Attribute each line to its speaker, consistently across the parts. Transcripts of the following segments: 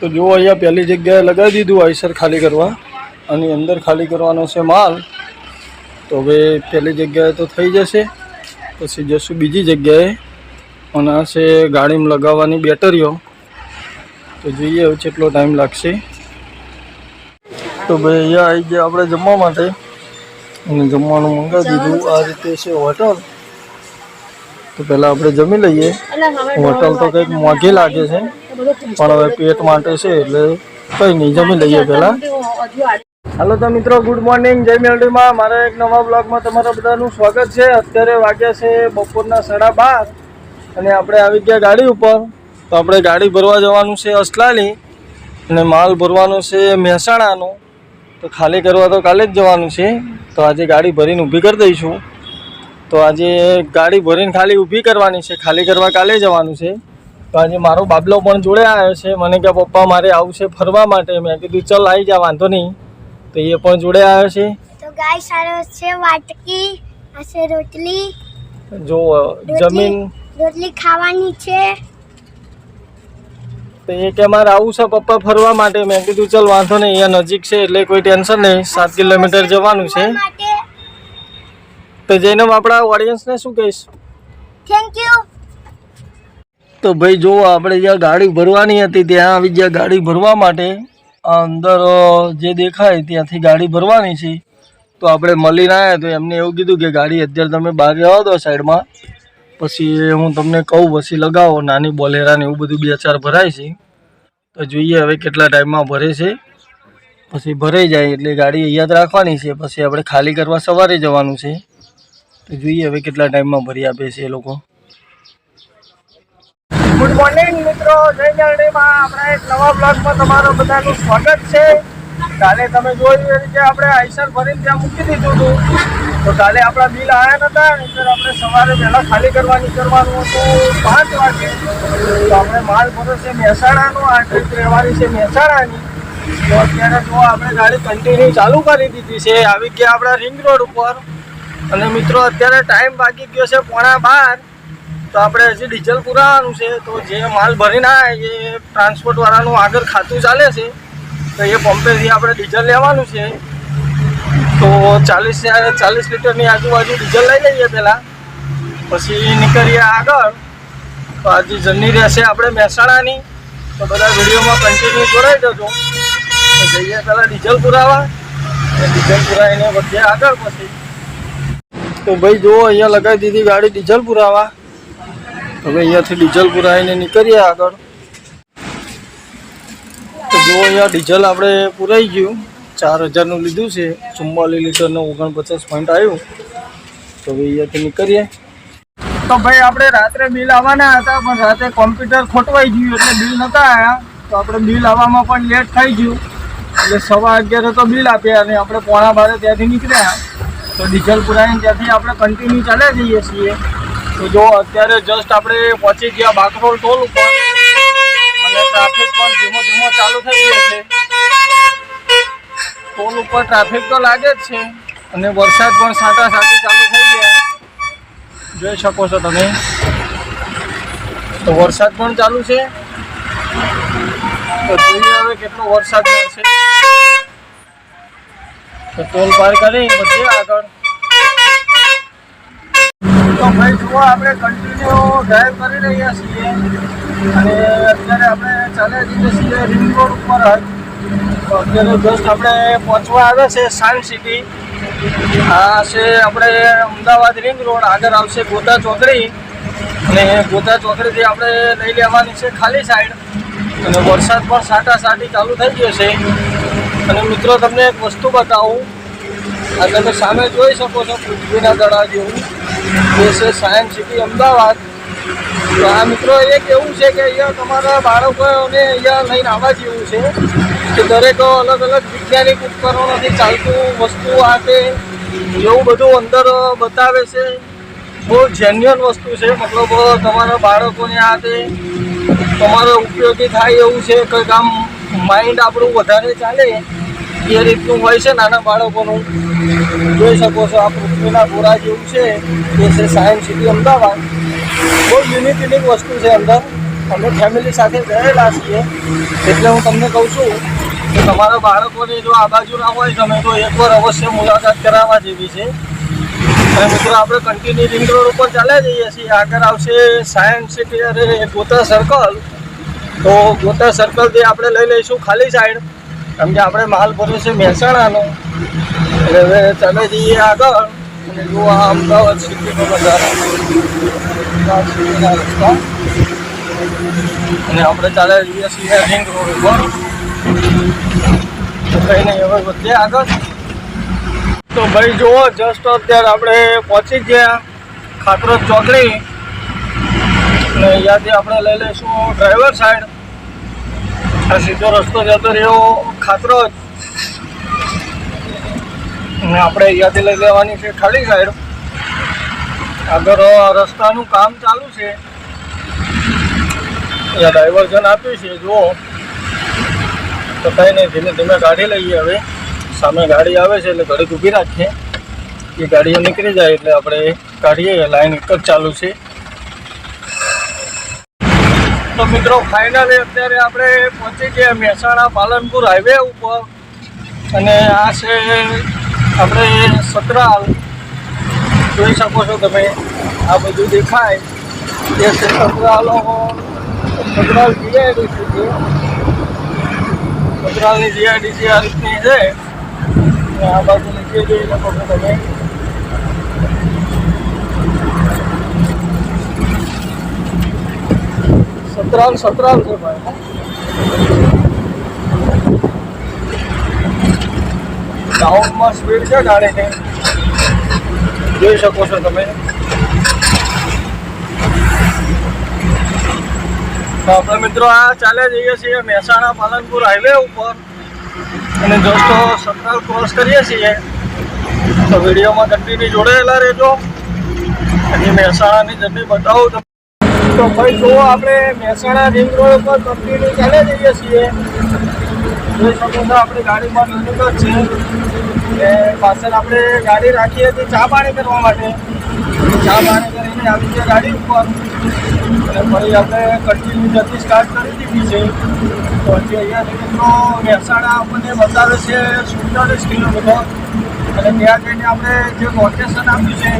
Speaker 1: તો જુઓ અહીંયા પહેલી જગ્યાએ લગાવી દીધું આઈસર ખાલી કરવા. અને અંદર ખાલી કરવાનો છે માલ. તો હવે પહેલી જગ્યાએ તો થઈ જશે. પછી જશું બીજી જગ્યાએ. અને આ છે ગાડીમાં લગાવવાની બેટરીઓ. તો જોઈએ હવે કેટલો ટાઈમ લાગશે. તો ભાઈ અહીંયા આવી ગયા આપણે જમવા માટે. અને જમવાનું મંગાવી દીધું. આ રીતે છે હોટલ. તો પહેલાં આપણે જમી લઈએ. હોટલ તો કંઈક મોંઘી લાગે છે. પણ હવે પેટ માટે છે એટલે કંઈ નહીં જમી લઈએ પહેલાં. હાલો તો મિત્રો ગુડ મોર્નિંગ જય મેલડીમાં. મારા એક નવા બ્લોગમાં તમારા બધાનું સ્વાગત છે. અત્યારે વાગ્યા છે બપોરના સાડા બાર અને આપણે આવી ગયા ગાડી ઉપર. તો આપણે ગાડી ભરવા જવાનું છે અસલાલી અને માલ ભરવાનો છે મહેસાણાનો. તો ખાલી કરવા તો કાલે જ જવાનું છે. તો આજે ગાડી ભરીને ઊભી કરી દઈશું. તો આજે ગાડી ભરીને ખાલી ઊભી કરવાની છે. ખાલી કરવા કાલે જવાનું છે. તો આજે મારો બાબલો પણ જોડે આવ્યો છે. મને કે પપ્પા મારે આવું છે ફરવા માટે. મેં કીધું ચલ આવી જા વાંધો નહીં. તો એ પણ જોડે આવ્યો છે.
Speaker 2: તો ગાય સારો છે વાટકી આ છે રોટલી.
Speaker 1: જો જમીન
Speaker 2: રોટલી ખાવાની છે.
Speaker 1: તો એ કે મારે આવું છે પપ્પા ફરવા માટે. મેં કીધું ચલ વાંધો નહીં અહીંયા નજીક છે એટલે કોઈ ટેન્શન નહીં. સાત કિલોમીટર જવાનું છે. તો જઈને આપણા ઓડિયન્સને શું કહીશ?
Speaker 2: થેન્ક યુ
Speaker 1: તો ભાઈ જો આપણે જ્યાં ગાડી ભરવાની હતી ત્યાં આવી ગયા ગાડી ભરવા માટે અંદર જે દેખાય ત્યાંથી ગાડી ભરવાની છે, તો આપણે મળીને આવ્યા તો એમને એવું કીધું કે ગાડી અત્યારે તમે બહાર રહેવા દો સાઈડમાં. પછી હું તમને કહું, પછી લગાવો, નાની બોલેરાને એવું બધું બે ચાર ભરાય છે. તો જોઈએ હવે કેટલા ટાઈમમાં ભરે છે. પછી ભરાઈ જાય એટલે ગાડી અહીંયા રાખવાની છે. પછી આપણે ખાલી કરવા સવારે જવાનું છે. તો જોઈએ હવે કેટલા ટાઈમમાં ભરી આપે છે એ લોકો. મોર્નિંગ મિત્રો, જય મેરડીમાં આપણા એક નવા બ્લોગમાં તમારું બધાનું સ્વાગત છે. કાલે તમે જોયું એ રીતે આપણે આઈસર ભરીને ત્યાં મૂકી દીધું હતું. તો કાલે આપણા બિલ આવ્યા નતા એટલે આપણે સવારે વહેલા ખાલી કરવા નીકળવાનું હતું પાંચ વાગે. તો આપણે માલ ભરો છે મહેસાણાનો, આ ટ્રીપ રહેવાની છે મહેસાણાની. તો અત્યારે જો આપણે ગાડી કન્ટિન્યુ ચાલુ કરી દીધી છે. આવી ગયા આપણા રિંગ રોડ ઉપર. અને મિત્રો, અત્યારે ટાઈમ બાકી ગયો છે પોણા બાર. તો આપણે હજી ડીઝલ પુરાવાનું છે, તો જે માલ ભરીને આવે એ ટ્રાન્સપોર્ટવાળાનું આગળ ખાતું ચાલે છે, તો એ પંપેથી આપણે ડીઝલ લેવાનું છે. તો ચાલીસ ચાલીસ લીટરની આજુબાજુ ડીઝલ લઈ લઈએ પહેલાં. પછી નીકળીએ આગળ. તો આજે જર્ની રહેશે આપણે મહેસાણાની. તો બધા વિડીયોમાં કન્ટિન્યુ જોડાઈ જજો. તો જઈએ પહેલાં ડીઝલ પુરાવા. ડીઝલ પુરાવીને વધીએ આગળ પછી. તો ભાઈ જુઓ, અહીંયા લગાવી દીધી ગાડી ડીઝલ પુરાવા. હવે અહીંયાથી ડીઝલ પુરાવીને નીકળીએ આગળ. તો જો અહીંયા ડીઝલ આપણે પુરાઈ ગયું. ચાર હજારનું લીધું છે. ચુમ્માલીસ લીટરનું ઓગણપચાસ પોઈન્ટ આવ્યું. તો હવે અહીંયાથી નીકળીએ. તો ભાઈ આપણે રાત્રે બિલ આવવાના હતા, પણ રાતે કોમ્પ્યુટર ખોટવાઈ ગયું એટલે બિલ નહોતા આવ્યા. તો આપણે બિલ આવવામાં પણ લેટ થઈ ગયું. એટલે સવા અગિયારે તો બિલ આપ્યા અને આપણે પોણા બારે ત્યાંથી નીકળ્યા. તો ડીઝલ પુરાવીને ત્યાંથી આપણે કન્ટિન્યુ ચાલ્યા જઈએ છીએ. તો જો અત્યારે જસ્ટ આપણે પહોંચી ગયા બાકરોલ ટોલ ઉપર, અને ટ્રાફિક પણ ધીમો ધીમો ચાલુ થઈ ગયો છે. ટોલ ઉપર ટ્રાફિક તો લાગે જ છે, અને વરસાદ પણ સાટા સાટી ચાલુ થઈ ગયા. જોઈ શકો છો તમે. તો વરસાદ પણ ચાલુ છે. તો જોઈએ હવે કેટલો વરસાદ છે. તો ટોલ પાર કરી વધીએ આગળ. તો ભાઈ જુઓ, આપણે કન્ટિન્યુ ડ્રાઈવ કરી રહ્યા છીએ. અને અત્યારે આપણે ચાલે જઈએ છીએ રિંગ રોડ ઉપર તો અત્યારે જસ્ટ આપણે પહોંચવા આવે છે સાયન્સ સિટી આ છે આપણે અમદાવાદ રિંગ રોડ આગળ આવશે ગોતા ચોકડી. અને ગોતા ચોકડીથી આપણે લઈ લેવાની છે ખાલી સાઈડ અને વરસાદ પણ સાટા સાટી ચાલુ થઈ ગયો છે. અને મિત્રો, તમને એક વસ્તુ બતાવું. આ તમે સામે જોઈ શકો છો પૃથ્વીના દડા જેવું. એ છે સાયન્સ સિટી અમદાવાદ. તો આ મિત્રો એક એવું છે કે અહીંયા તમારા બાળકોને અહીંયા લઈને આવવા જેવું છે કે દરેક અલગ અલગ વૈજ્ઞાનિક ઉપકરણોથી ચાલતું વસ્તુ આ એવું બધું અંદર બતાવે છે. બહુ જેન્યુઅન વસ્તુ છે. મતલબ તમારા બાળકોને આ તે તમારે ઉપયોગી થાય એવું છે. કંઈક આમ માઇન્ડ આપણું વધારે ચાલે. એ રીતનું હોય છે નાના બાળકોનું. જોઈ શકો છો, આ પૃથ્વીના ગોળા જેવું છે એ છે સાયન્સ સિટી અમદાવાદ. બહુ યુનિક યુનિક વસ્તુ છે અંદર. અમે ફેમિલી સાથે ગયેલા છીએ. એટલે હું તમને કહું છું કે તમારા બાળકોને જો આ બાજુ ના હોય, તમે તો એકવાર અવશ્ય મુલાકાત કરાવવા જેવી છે. અને મિત્રો, આપણે કન્ટિન્યુ રિંગ રોડ ઉપર ચાલ્યા જઈએ છીએ. આગળ આવશે સાયન્સ સિટી અને ગોતા સર્કલ તો ગોતા સર્કલથી આપણે લઈ લઈશું ખાલી સાઈડ કેમ કે આપણે માલ ભર્યો છે મહેસાણાનો. એટલે હવે ચાલે જઈએ આગળ અને જો આ અમદાવાદ સિટીનો નજારો અને આપણે ચાલે જઈએ છીએ રિંગ રોડ ઉપર. તો નહીં, હવે વધીએ આગળ. તો ભાઈ જુઓ જસ્ટ અત્યારે આપણે પહોંચી ગયા ખાતરોજ ચોકડી. અને અહીંયાથી આપણે લઈ લઈશું ડ્રાઈવર સાઈડ આ સીધો રસ્તો જતો રહ્યો, ખાતરો ને આપણે અહીંયાથી લઈ લેવાની છે ખાલી સાઈડ. આગળ રસ્તાનું કામ ચાલુ છે. ડાયવર્ઝન આપ્યું છે, જુઓ. તો કંઈ નહીં, ધીમે ધીમે ગાડી લઈએ હવે. સામે ગાડી આવે છે એટલે ઘડીક ઊભી રાખીએ. એ ગાડીઓ નીકળી જાય એટલે આપણે કાઢીએ, લાઈન એક જ ચાલુ છે. તો મિત્રો ફાઇનલી અત્યારે આપણે પહોંચી ગયા મહેસાણા પાલનપુર હાઈવે ઉપર. અને આ છે આપણે સતરાલ. જોઈ શકો છો તમે, આ બધું દેખાય. એ છે સતરાલો સતરાલ જીઆઈડીસી છે. સતરાલની જીઆઈડીસી આ રીતની છે. આ બાજુ નીચે છો તમે. છે ભાઈ. ડાઉનમાં સ્પીડ છે ગાડીની. જોઈ શકો છો તમે. આપણે મિત્રો આ ચાલ્યા જઈએ છીએ મહેસાણા પાલનપુર હાઈવે ઉપર. અને દોસ્તો, સતરાલ ક્રોસ કરીએ છીએ. તો વિડીયોમાં કન્ટિન્યુ જોડેલા રહેજો. અને મહેસાણાની જર્ની બતાવું તો ભાઈ જો આપણે મહેસાણા રિંગ રોડ ઉપર કન્ટિન્યુ ચાલે જઈએ છીએ જોઈ શકો છો આપણે ગાડીમાં નજીક જ છે. એ પાછળ આપણે ગાડી રાખી હતી ચા પાણી કરવા માટે. ચા પાણી કરીને આવી છે ગાડી ઉપર. અને ફરી આપણે કન્ટિન્યુ જતી સ્ટાર્ટ કરી દીધી છે. તો હજી અહીંયાથી મિત્રો મહેસાણા આપણને બતાવે છે સુડતાલીસ કિલોમીટર. અને ત્યાં જઈને આપણે જે લોકેશન આપ્યું છે,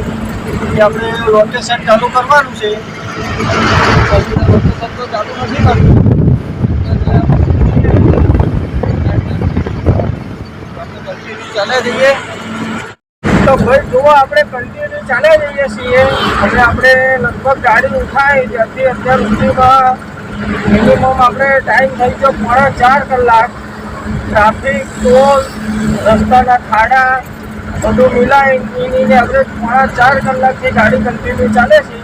Speaker 1: એ આપણે લોકેશન ચાલુ કરવાનું છે. તો ભાઈ, જુઓ, આપણે કન્ટિન્યુ ચાલે જઈએ છીએ. અને આપણે લગભગ ગાડી ઉઠાય ત્યાંથી અત્યાર સુધીમાં મિનિમમ આપણે ટાઈમ થઈ ગયો પોણા ચાર કલાક. ટ્રાફિક ટોલ રસ્તાના ખાડા બધું મિલાઈ એને આપણે પોણા ચાર કલાકથી ગાડી કન્ટિન્યુ ચાલે છે.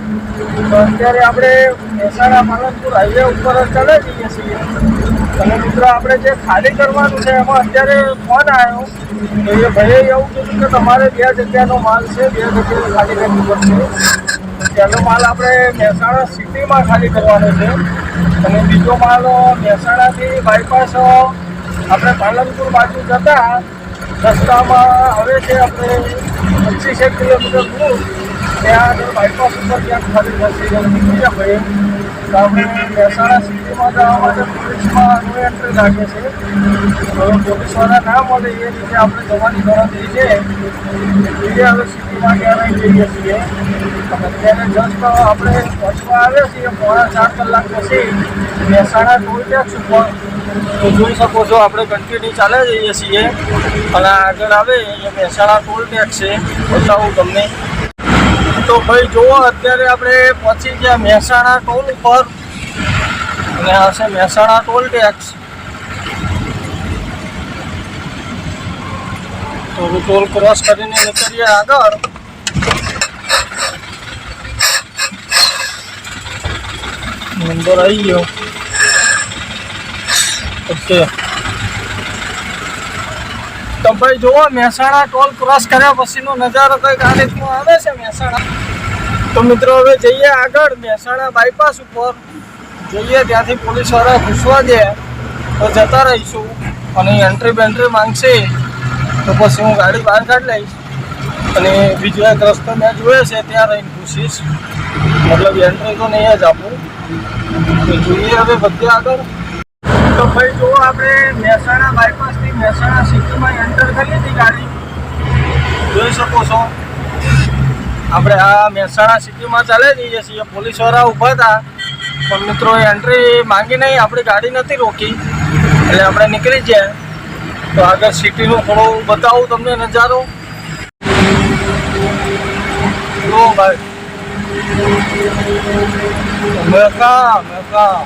Speaker 1: તો અત્યારે આપણે મહેસાણા માલનપુર હાઈવે ઉપર જ ચાલે જઈએ છીએ. અને મિત્રો આપણે જે ખાલી કરવાનું છે એમાં અત્યારે ફોન આવ્યો. તો એ ભાઈએ એવું કીધું કે તમારે બે જગ્યાનો માલ છે, બે જગ્યાએ ખાલી કરવું પડશે. પહેલો માલ આપણે મહેસાણા સિટીમાં ખાલી કરવાનો છે. અને બીજો માલ મહેસાણાથી બાયપાસ આપણે પાલનપુર બાજુ જતા રસ્તામાં હવે છે આપણે પચીસેક કિલોમીટર દૂર ત્યાં બાયપાસ ઉપર ત્યાં ખાલી જ્યારે નીકળી જાય મહેસાણા સિટીમાં જવા માટે પોલીસમાં નો એન્ટ્રી લાગે છે. હવે પોલીસવાળા ના મળે એ રીતે આપણે જવાની ગણતરી છે. જોઈએ હવે સિટીમાં ક્યારે જઈએ છીએ. અત્યારે જસ્ટ આપણે પહોંચવા આવ્યા છીએ, પોણા ચાર કલાક પછી મહેસાણા ટોલ ટેક્સ જોઈ શકો છો, આપણે કન્ટિન્યુ ચાલે જઈએ છીએ. અને આગળ આવે એ મહેસાણા ટોલ ટેક્સ છે બતાવું તમને. તો ભાઈ જુઓ, અત્યારે આપણે પહોંચી ગયા મહેસાણા ટોલ ઉપર. અને આ મહેસાણા ટોલ ટેક્સ. તો ટોલ ક્રોસ કરીને નીકળીએ આગળ. નંબર આવી ગયો. ઓકે. તો ભાઈ જુઓ, મહેસાણા ટોલ ક્રોસ કર્યા પછીનો નજારો કંઈક આ રીતનો આવે છે મહેસાણા. તો મિત્રો હવે જઈએ આગળ મહેસાણા બાયપાસ ઉપર. જઈએ ત્યાંથી પોલીસવાળા ઘૂસવા દે, તો જતા રહીશું. અને એન્ટ્રી બેન્ટ્રી માંગશે, તો પછી હું ગાડી બહાર કાઢી લઈશ. અને બીજો એક રસ્તો મેં જોયો છે, ત્યાં રહીને ઘૂસીશ. મતલબ એન્ટ્રી તો નહીં જ આપું. જોઈએ હવે બધે આગળ. તો ભાઈ જો આપણે મહેસાણા બાયપાસથી મહેસાણા સિટીમાં એન્ટર કરી હતી ગાડી. જોઈ શકો છો. આપણે આ મહેસાણા સિટીમાં ચાલે જઈએ છીએ પોલીસવાળા ઊભા હતા. પણ મિત્રો એન્ટ્રી માંગી નહીં, આપણી ગાડી નથી રોકી. એટલે આપણે નીકળી ગયા. તો આગળ સિટીનું થોડું બતાવું તમને નજારો. જો ભાઈ. મેકા મેકા.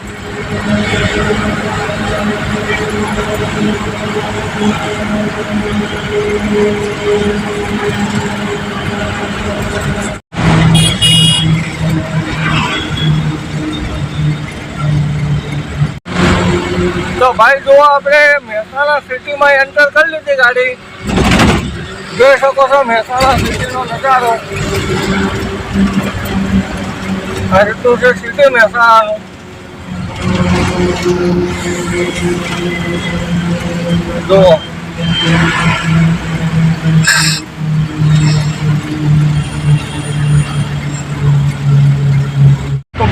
Speaker 1: તો ભાઈ જો આપણે મહેસાણા સિટીમાં એન્ટર કરી લીધી ગાડી. જોઈ શકો છો મહેસાણા સિટીનો નજારો. આ રીતનું છે સિટી મહેસાણાનું જુઓ.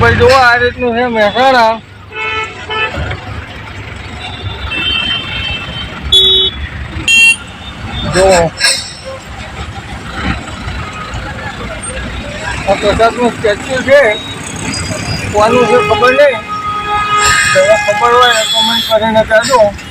Speaker 1: ભાઈ જુઓ આ રીતનું છે મહેસાણા. જુઓ. આ પ્રસાદનું સ્ટેચ્યુ છે. કોનું છે ખબર નહીં. ખબર હોય કમેન્ટ કરીને કહેજો.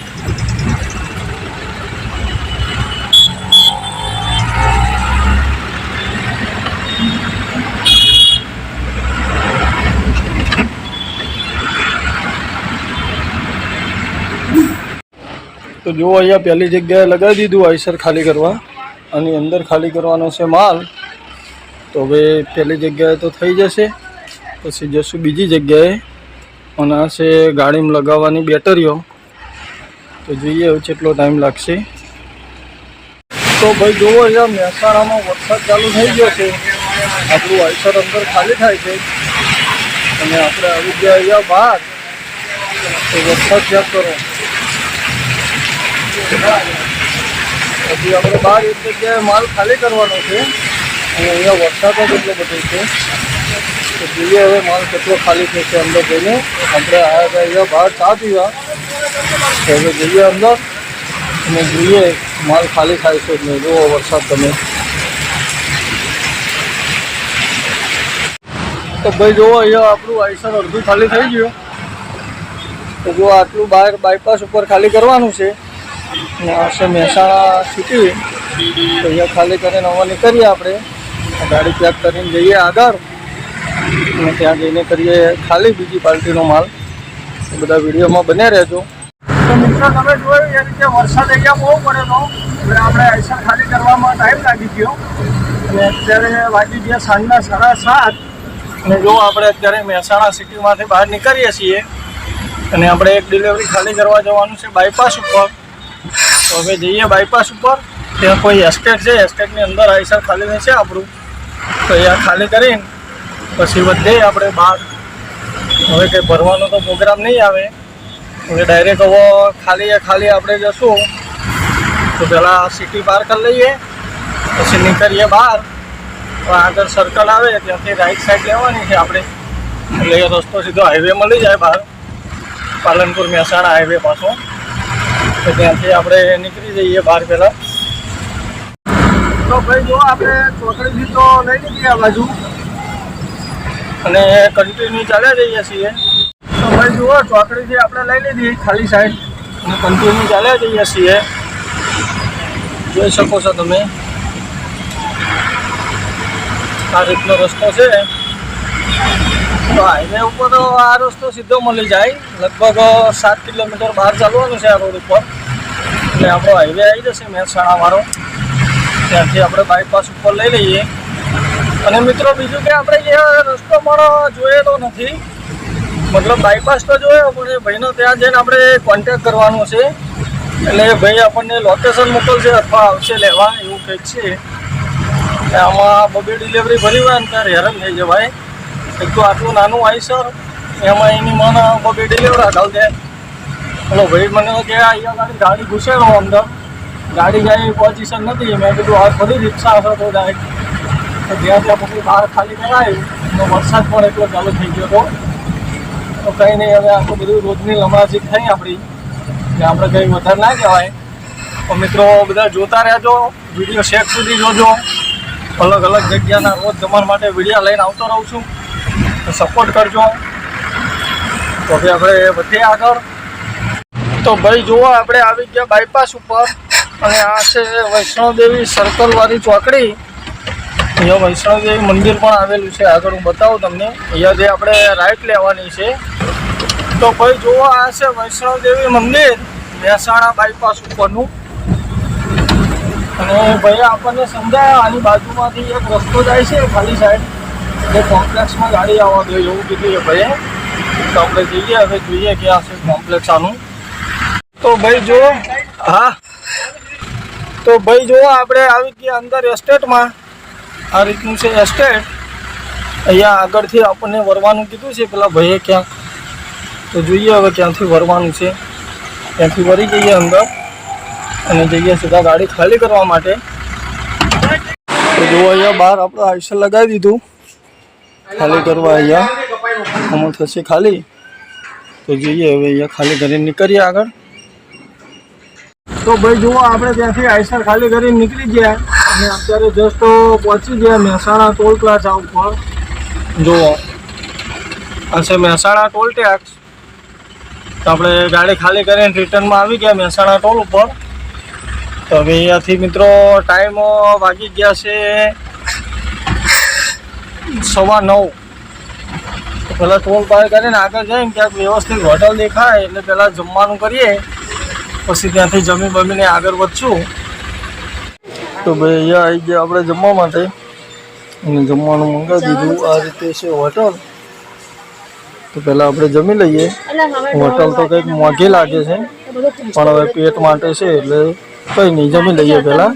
Speaker 1: તો જુઓ અહીંયા પહેલી જગ્યાએ લગાવી દીધું આઈસર ખાલી કરવા અને અંદર ખાલી કરવાનો છે માલ. તો હવે પહેલી જગ્યાએ તો થઈ જશે. પછી જશું બીજી જગ્યાએ. અને આ છે ગાડીમાં લગાવવાની બેટરીઓ. તો જોઈએ હવે કેટલો ટાઈમ લાગશે. તો ભાઈ જુઓ અહીંયા મહેસાણામાં વરસાદ ચાલુ થઈ ગયો છે. આપણું આઈસર અંદર ખાલી થાય છે. અને આપણે આવી ગયા અહીંયા બહાર. તો વરસાદ ચેક કરો? પછી આપણે બહાર એક જગ્યાએ માલ ખાલી કરવાનો છે, અને અહીંયા વરસાદ જ એટલો બધો છે. તો જોઈએ હવે માલ કેટલો ખાલી થશે અંદર જઈને. આપણે આવ્યા હતા અહીંયા બહાર ચા પીવા. તો હવે જઈએ અંદર. અને જોઈએ માલ ખાલી થાય છે નહીં. જુઓ વરસાદ તમે. તો ભાઈ જુઓ અહીંયા આપણું આઈસર અડધું ખાલી થઈ ગયું. તો જો આટલું બહાર બાયપાસ ઉપર ખાલી કરવાનું છે. અને આ છે મહેસાણા સિટી તો અહીંયા ખાલી કરીને હવે નીકળીએ આપણે. ગાડી પેક કરીને જઈએ આગળ. અને ત્યાં જઈને કરીએ ખાલી બીજી પાર્ટીનો માલ. બધા વિડીયોમાં બને રહેજો. તો મિત્રો, તમે જોયું એ રીતે વરસાદ અહીંયા બહુ પડેલો. એટલે આપણે આઈસર ખાલી કરવામાં ટાઈમ લાગી ગયો. અને અત્યારે વાગી ગયા સાંજના સાડા સાત. અને જો આપણે અત્યારે મહેસાણા સિટીમાંથી બહાર નીકળીએ છીએ. અને આપણે એક ડિલિવરી ખાલી કરવા જવાનું છે બાયપાસ ઉપર. તો હવે જઈએ બાયપાસ ઉપર. ત્યાં કોઈ એસ્ટેટ છે એસ્ટેટની અંદર આઈસર ખાલી થશે આપણું. તો અહીંયા ખાલી કરીને પછી વધે આપણે બહાર. હવે કંઈ ભરવાનો તો પ્રોગ્રામ નહીં આવે. હવે ડાયરેક્ટ હવે ખાલી એ ખાલી આપણે જશું. તો પહેલાં સિટી પાર કરી લઈએ. પછી નીકળીએ બહાર. આગળ સર્કલ આવે, ત્યાંથી રાઈટ સાઈડ લેવાની છે આપણે. એટલે રસ્તો સીધો હાઈવે મળી જાય બહાર. પાલનપુર મહેસાણા હાઈવે પાછો. તો ત્યાંથી આપણે નીકળી જઈએ બહાર પહેલાં. તો ભાઈ જો આપણે ચોકડીથી તો લઈ લીધી આ બાજુ. અને કન્ટિન્યુ ચાલ્યા જઈએ છીએ. તો ભાઈ જુઓ ચોકડીથી આપણે લઈ લીધી ખાલી સાઈડ. અને કન્ટિન્યુ ચાલ્યા જઈએ છીએ. જોઈ શકો છો તમે. આ રીતનો રસ્તો છે. તો હાઈવે ઉપર આ રસ્તો સીધો મળી જાય. લગભગ સાત કિલોમીટર બહાર ચાલવાનું છે આ રોડ ઉપર. એટલે આપણો હાઈવે આવી જશે મહેસાણાવાળો ત્યાંથી આપણે બાયપાસ ઉપર લઈ લઈએ. અને મિત્રો, બીજું કે આપણે જે રસ્તો પણ જોયેલો નથી. મતલબ બાયપાસ તો જોયો, પણ એ ભાઈનો ત્યાં જઈને આપણે કોન્ટેક કરવાનો છે. એટલે ભાઈ આપણને લોકેશન મોકલશે અથવા આવશે લેવા, એવું કંઈક છે. આમાં બબે ડિલિવરી ભરી હોય ને ત્યારે હેરાન થઈ જવાય. એક તો આટલું નાનું આવી સર એમાં એની મને બબે ડિલિવરા હટાવ દે એટલે ભાઈ મને કે અહીંયા ગાડી ગાડી ઘૂસેલો અંદર. ગાડી જાય પોઝિશન નથી. મેં કીધું આ ફરી રિક્ષા હશે તો ડાયરેક્ટ જ્યાં ત્યાં પછી બહાર ખાલી કરાયું. વરસાદ પણ એટલો ચાલુ થઈ ગયો હતો. તો કંઈ નહીં, હવે આટલું બધું રોજની લમણાજી થઈ આપણી. કે આપણે કંઈ વધારે ના કહેવાય. તો મિત્રો, બધા જોતા રહેજો. વીડિયો શેક સુધી જોજો. અલગ અલગ જગ્યાના રોજ તમારા માટે વિડીયા લઈને આવતો રહું છું. તો સપોર્ટ કરજો. તો હવે આપણે વધીએ આગળ. તો ભાઈ, જુઓ, આપણે આવી ગયા બાયપાસ ઉપર. અને આ છે વૈષ્ણવદેવી સર્કલવાળી ચોકડી. અહીંયા વૈષ્ણવદેવી મંદિર પણ આવેલું છે. આગળ હું બતાવું તમને. અહીંયા જે આપણે રાઈટ લેવાની છે. તો ભાઈ, જુઓ, આ છે વૈષ્ણવદેવી મંદિર. મહેસાણા બાયપાસ ઉપરનું. અને ભાઈ, આપણને સમજાય, આની બાજુમાંથી એક રસ્તો જાય છે, ખાલી સાઈડ જે કોમ્પ્લેક્સમાં ગાડી આવવા દે એવું કીધું છે ભાઈએ. તો આપણે જઈએ, હવે જોઈએ ક્યાં છે કોમ્પ્લેક્સ આનું. તો ભાઈ જો, હા. તો ભાઈ જો, આપણે આવી ગયા અંદર એસ્ટેટમાં. આ રીતનું છે એસ્ટેટ. અહીંયા આગળથી આપણને વરવાનું કીધું છે, પેલા ભાઈએ ક્યાંક. તો જોઈએ હવે ક્યાંથી વરવાનું છે. ત્યાંથી વરી જઈએ અંદર. અને જઈએ સીધા ગાડી ખાલી કરવા માટે. તો જુઓ અહીંયા બહાર આપણે આઈસર લગાવી દીધું. ખાલી કરવા અહીંયા આમાં થશે ખાલી? તો જોઈએ હવે અહીંયા ખાલી કરીને નીકળીએ આગળ. તો ભાઈ જુઓ, આપણે ત્યાંથી આઈસર ખાલી કરીને નીકળી ગયા. અને અત્યારે જસ્ટ પહોંચી ગયા મહેસાણા ટોલ પ્લાઝા ઉપર. જુઓ, આ છે મહેસાણા ટોલ ટેક્સ તો આપણે ગાડી ખાલી કરીને રિટર્નમાં આવી ગયા મહેસાણા ટોલ ઉપર. તો હવે અહીંયાથી મિત્રો ટાઈમ વાગી ગયા છે સવા નવ. પહેલાં ટોલ પાર કરીને આગળ જઈને ક્યાંક વ્યવસ્થિત હોટલ દેખાય એટલે પહેલાં જમવાનું કરીએ. પછી ત્યાંથી જમી બમીને આગળ વધશું. તો ભાઈ અહીંયા આવી ગયા આપણે જમવા માટે. અને જમવાનું મંગાવી દીધું. આ રીતે છે હોટલ તો પહેલાં આપણે જમી લઈએ. હોટલ તો કંઈક મોંઘી લાગે છે. પણ હવે પેટ માટે છે એટલે કંઈ નહીં. જમી લઈએ પહેલાં.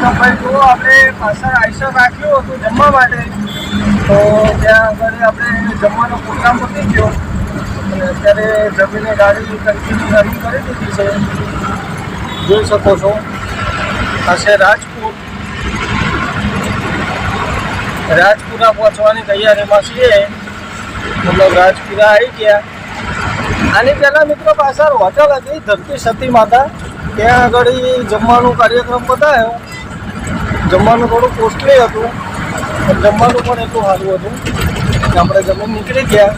Speaker 1: ભાઈ જો આપણે પાછળ આઈસર રાખ્યું હતું જમવા માટે. તો ત્યાં આગળ આપણે જમવાનો પ્રોગ્રામ પતી ગયો. અને અત્યારે જમીને ગાડી કન્ટિન્યુ રનિંગ કરી દીધી છે. જોઈ શકો છો આ છે રાજપુર પહોંચવાની તૈયારીમાં છીએ. મતલબ રાજપુરા આવી ગયા. આની પહેલાં મિત્રો પાછળ હોટલ હતી, ધરતી સતી માતા. ત્યાં આગળ જમવાનું કાર્યક્રમ બતાવ્યો જમવાનું થોડું કોસ્ટલી હતું. જમવાનું પણ એટલું સારું હતું કે આપણે જમીન નીકળી ગયા.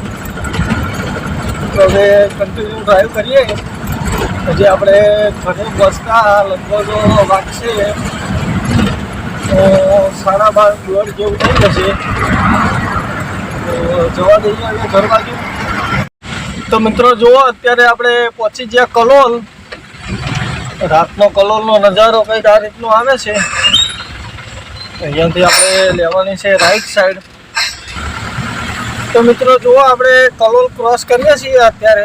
Speaker 1: તો હવે કન્ટિન્યુ ડ્રાઈવ કરીએ. પછી આપણે ઘરે બસતા લગભગ વાગશે. સાડા બાર દોઢ જેવું થઈ જશે. જવા દઈએ અને ઘર બાજુ. તો મિત્રો જુઓ અત્યારે આપણે પહોંચી ગયા કલોલ. રાતનો કલોલનો નજારો કંઈક આ રીતનો આવે છે. અહીંયાથી આપણે લેવાની છે રાઈટ સાઈડ તો મિત્રો, જુઓ આપણે કલોલ ક્રોસ કરીએ છીએ અત્યારે.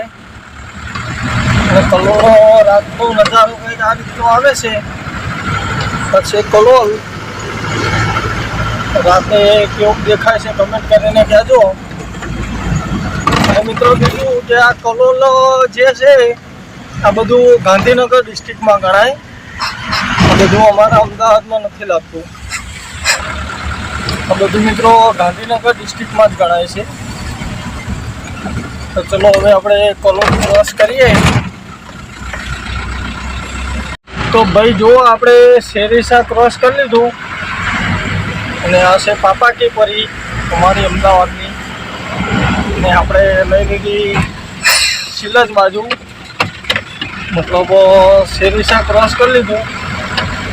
Speaker 1: અને કલોલનો રાતનો નજારો કંઈક આ રીતનો આવે છે. પછી કલોલ. રાતે કેવું દેખાય છે કમેન્ટ કરીને કહેજો. અને મિત્રો, બીજું કે આ કલોલ જે છે, આ બધું ગાંધીનગર ડિસ્ટ્રિક્ટમાં ગણાય. બધું અમારા અમદાવાદમાં નથી લાગતું. આ બધું મિત્રો ગાંધીનગર ડિસ્ટ્રિક્ટમાં જ ગણાય છે. તો ચલો હવે આપણે કોલોન ક્રોસ કરીએ. તો ભાઈ જુઓ, આપણે શેરીસા ક્રોસ કરી લીધું. અને આ છે પાપાકી પરી, અમારી અમદાવાદની. ને આપણે લઈ લીધી સિલજ બાજુ. મતલબ શેરીસા ક્રોસ કરી લીધું.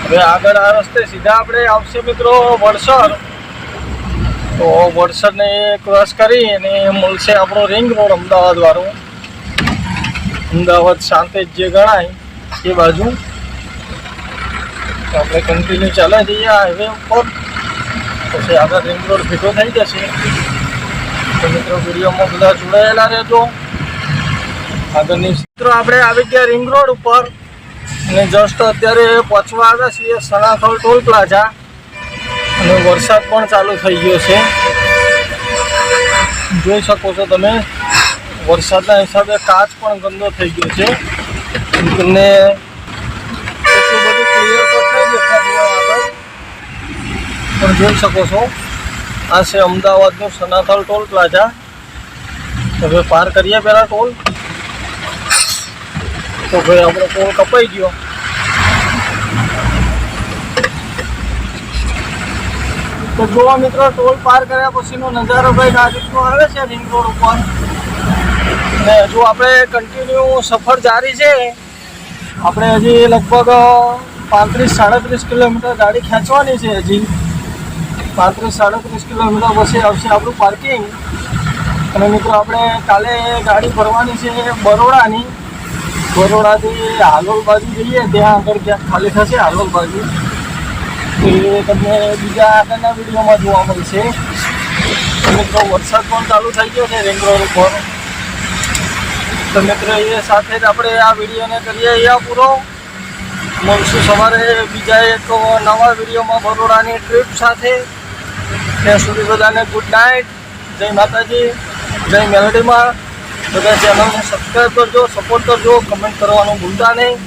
Speaker 1: હવે આગળ આ રસ્તે સીધા આપણે આવશે મિત્રો વડસર તો વડસરને ક્રોસ કરી અને મળશે આપણો રિંગ રોડ અમદાવાદ વાળો. અમદાવાદ શાંતિ જે ગણાય એ બાજુ. આપણે કન્ટિન્યુ ચાલે જઈએ હાઈવે ઉપર. પછી આગળ રિંગ રોડ ભેગો થઈ જશે. તો મિત્રો વિડીયોમાં બધા જોડાયેલા રહેજો. આગળની મિત્રો આપણે આવી ગયા રિંગ રોડ ઉપર. અને જસ્ટ અત્યારે પહોંચવા આવ્યા છીએ સણાથલ ટોલ પ્લાઝા અને વરસાદ પણ ચાલુ થઈ ગયો છે. જોઈ શકો છો તમે, વરસાદના હિસાબે કાચ પણ ગંદો થઈ ગયો છે. તમને એટલું બધું પણ જોઈ શકો છો, આ છે અમદાવાદનું સનાથલ ટોલ પ્લાઝા. હવે પાર કરીએ પહેલાં ટોલ. તો ભાઈ આપણો ટોલ કપાઈ ગયો. જોવા મિત્રો, ટોલ પાર કર્યા પછીનો નજારો ભાઈ આ રીતનો આવે છે રિંગ રોડ ઉપર. ને હજુ આપણે કન્ટિન્યુ સફર જારી છે. આપણે હજી લગભગ પાંત્રીસ, સાડત્રીસ કિલોમીટર ગાડી ખેંચવાની છે હજી. પાંત્રીસ, સાડત્રીસ કિલોમીટર પછી આવશે આપણું પાર્કિંગ અને મિત્રો, આપણે કાલે ગાડી ભરવાની છે બરોડાની. બરોડાથી હાલોલ બાજુ જઈએ, ત્યાં આગળ ક્યાંક ખાલી થશે હાલોલ બાજુ. એ તમને બીજા આગળના વિડીયોમાં જોવા મળશે. મિત્રો વરસાદ પણ ચાલુ થઈ ગયો છે રેંગરોડ ઉપર તો મિત્રો, એ સાથે જ આપણે આ વિડીયોને કરીએ અહીંયા પૂરો. મળશું સવારે બીજા એક નવા વિડીયોમાં બરોડાની ટ્રીપ સાથે. ત્યાં સુધી બધાને ગુડ નાઇટ જય માતાજી, જય મેલડીમાં. બધા ચેનલને સબસ્ક્રાઈબ કરજો સપોર્ટ કરજો કમેન્ટ કરવાનું ભૂલતા નહીં.